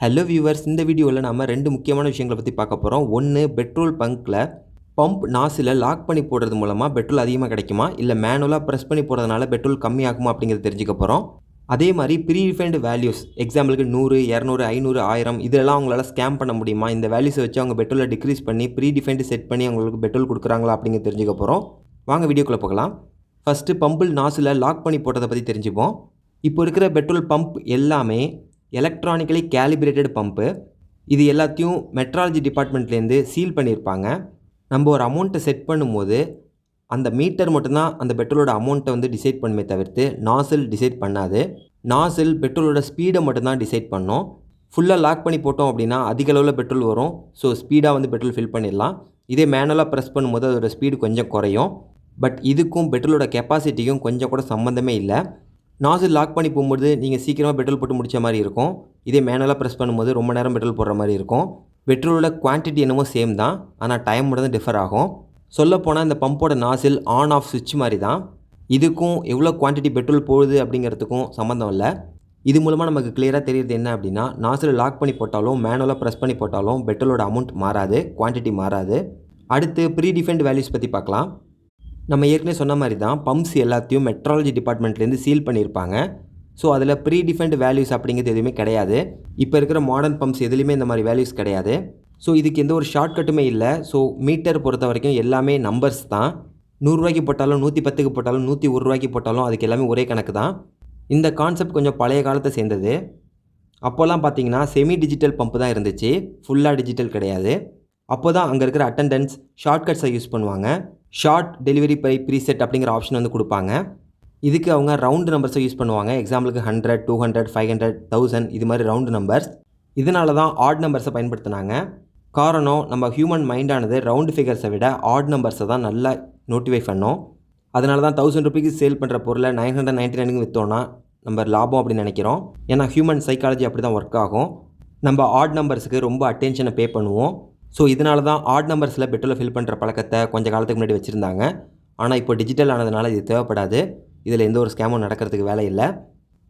Hello viewers இந்த வீடியோவில் நம்ம ரெண்டு முக்கியமான விஷயங்களை பற்றி பார்க்க போகிறோம் ஒன்று பெட்ரோல் பங்க்கில் பம்ப் நாசில் லாக் பண்ணி போடுறது மூலமாக பெட்ரோல் அதிகமாக கிடைக்குமா? இல்லை மேனுவலாக ப்ரெஸ் பண்ணி போடுறதுனால பெட்ரோல் கம்மியாகுமா அப்படிங்கிறத தெரிஞ்சுக்க போகிறோம் அதே மாதிரி ப்ரீ டிஃபைன்டு வேல்யூஸ் எக்ஸாம்பிளுக்கு நூறு இரநூறு ஐநூறு ஆயிரம் இதெல்லாம் அவங்களால ஸ்கேம் பண்ண முடியுமா? இந்த வேல்யூஸை வச்சு அவங்க பெட்ரோலை டிக்ரீஸ் பண்ணி ப்ரீ டிஃபைன்டு செட் பண்ணி அவங்களுக்கு பெட்ரோல் கொடுக்குறாங்களா அப்படிங்கிறத தெரிஞ்சுக்க போகிறோம் வாங்க வீடியோக்குள்ளே போகலாம். ஃபஸ்ட்டு பம்பிள் நாசில் லாக் பண்ணி போட்டதை பற்றி தெரிஞ்சுப்போம். இப்போ இருக்கிற பெட்ரோல் பம்ப் எல்லாமே எலக்ட்ரானிக்கலி கேலிப்ரேட்டட் பம்ப்பு இது எல்லாத்தையும் மெட்ராலஜி டிபார்ட்மெண்ட்லேருந்து சீல் பண்ணியிருப்பாங்க. நம்ம ஒரு அமௌண்ட்டை செட் பண்ணும்போது அந்த மீட்டர் மட்டும்தான் அந்த பெட்ரோலோட அமௌண்ட்டை வந்து டிசைட் பண்ணுமே தவிர்த்து நாசில் டிசைட் பண்ணாது. நாசில் பெட்ரோலோட ஸ்பீடை மட்டும்தான் டிசைட் பண்ணோம். ஃபுல்லாக லாக் பண்ணி போட்டோம் அப்படின்னா அதிக அளவில் பெட்ரோல் வரும். ஸோ ஸ்பீடாக வந்து பெட்ரோல் ஃபில் பண்ணிடலாம். இதே மேனுவலாக ப்ரெஸ் பண்ணும்போது அதோட ஸ்பீடு கொஞ்சம் குறையும். பட் இதுக்கும் பெட்ரோலோட கெப்பாசிட்டிக்கும் கொஞ்சம் கூட சம்மந்தமே இல்லை. நாசில் லாக் பண்ணி போகும்போது நீங்கள் சீக்கிரமாக பெட்ரோல் போட்டு முடிச்ச மாதிரி இருக்கும். இதே மேனுவலாக ப்ரெஸ் பண்ணும்போது ரொம்ப நேரம் பெட்ரோல் போடுற மாதிரி இருக்கும். பெட்ரோலோட குவான்டிட்டி என்னமோ சேம் தான். ஆனால் டைம் மட்டும் தான் டிஃபர் ஆகும். சொல்லப்போனால் இந்த பம்போட நாசில் ஆன் ஆஃப் சுவிட்ச் மாதிரி தான். இதுக்கும் எவ்வளோ குவான்டிட்டி பெட்ரோல் போகுது அப்படிங்கிறதுக்கும் சம்மந்தம் இல்லை. இது மூலமாக நமக்கு கிளியராக தெரியுது என்ன அப்படின்னா நாசில் லாக் பண்ணி போட்டாலும் மேனுவலாக ப்ரெஸ் பண்ணி போட்டாலும் பெட்ரோலோட அமௌண்ட் மாறாது குவான்டிட்டி மாறாது. அடுத்து ப்ரீ டிஃபைன்ட் வேல்யூஸ் பற்றி பார்க்கலாம். நம்ம ஏற்கனவே சொன்ன மாதிரி தான் பம்ப்ஸ் எல்லாத்தையும் மெட்ராலஜி டிபார்ட்மெண்ட்லேருந்து சீல் பண்ணியிருப்பாங்க. ஸோ அதில் ப்ரீ டிஃபைன்டு வேல்யூஸ் அப்படிங்கிறது எதுவுமே கிடையாது. இப்போ இருக்கிற மாடர்ன் பம்ப்ஸ் எதுலேயுமே இந்த மாதிரி வேல்யூஸ் கிடையாது. ஸோ இதுக்கு எந்த ஒரு ஷார்ட்கட்டுமே இல்லை. ஸோ மீட்டர் பொறுத்த வரைக்கும் எல்லாமே நம்பர்ஸ் தான். நூறுரூவாய்க்கு போட்டாலும் நூற்றி பத்துக்கு போட்டாலும் நூற்றி ஒரு ரூபாய்க்கு போட்டாலும் அதுக்கு எல்லாமே ஒரே கணக்கு தான். இந்த கான்செப்ட் கொஞ்சம் பழைய காலத்தை சேர்ந்தது. அப்போல்லாம் பார்த்தீங்கன்னா செமி டிஜிட்டல் பம்ப் தான் இருந்துச்சு. ஃபுல்லாக டிஜிட்டல் கிடையாது. அப்போ தான் அங்கே இருக்கிற அட்டண்டன்ஸ் ஷார்ட்கட்ஸை யூஸ் பண்ணுவாங்க. ஷார்ட் டெலிவரி பை ப்ரீசெட் அப்படிங்கிற ஆப்ஷன் வந்து கொடுப்பாங்க. இதுக்கு அவங்க ரவுண்டு நம்பர்ஸை யூஸ் பண்ணுவாங்க. எக்ஸாம்பிளுக்கு hundred two hundred five hundred thousand இது மாதிரி ரவுண்டு நம்பர்ஸ் இதனால தான் ஆட் நம்பர்ஸை பயன்படுத்தினாங்க. காரணம் நம்ம ஹியூமன் மைண்டானது ரவுண்டு ஃபிகர்ஸை விட ஆட் நம்பர்ஸை தான் நல்லா நோட்டிஃபை பண்ணும். அதனால தான் தௌசண்ட் ருபீக்கு சேல் பண்ணுற பொருளை நைன் ஹண்ட்ரட் நைன்ட்டி நைனுக்கு விற்றோன்னா நம்ம லாபம் அப்படின்னு நினைக்கிறோம். ஏன்னா ஹியூமன் சைக்காலஜி அப்படி தான் ஒர்க் ஆகும். நம்ம ஆட் நம்பர்ஸுக்கு ரொம்ப அட்டென்ஷனை பே பண்ணுவோம். ஸோ இதனால தான் ஆட் நம்பர்ஸில் பெட்ரோலை ஃபில் பண்ணுற பழக்கத்தை கொஞ்சம் காலத்துக்கு முன்னாடி வச்சுருந்தாங்க. ஆனால் இப்போ டிஜிட்டல் ஆனதுனால இது தேவைப்படாது. இதில் எந்த ஒரு ஸ்கேமும் நடக்கிறதுக்கு வேலை இல்லை.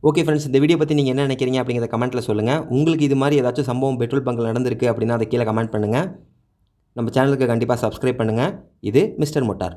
ஓகே ஃப்ரெண்ட்ஸ் இந்த வீடியோ பற்றி நீங்கள் என்ன நினைக்கிறீங்க அப்படிங்கிறத கமெண்ட்டில் சொல்லுங்கள் உங்களுக்கு இது மாதிரி ஏதாச்சும் சம்பவம் பெட்ரோல் பங்கில் நடந்திருக்கு அப்படின்னா அதை கீழே கமெண்ட் பண்ணுங்கள் நம்ம சேனலுக்கு கண்டிப்பாக சப்ஸ்கிரைப் பண்ணுங்கள் இது மிஸ்டர் மோட்டார்.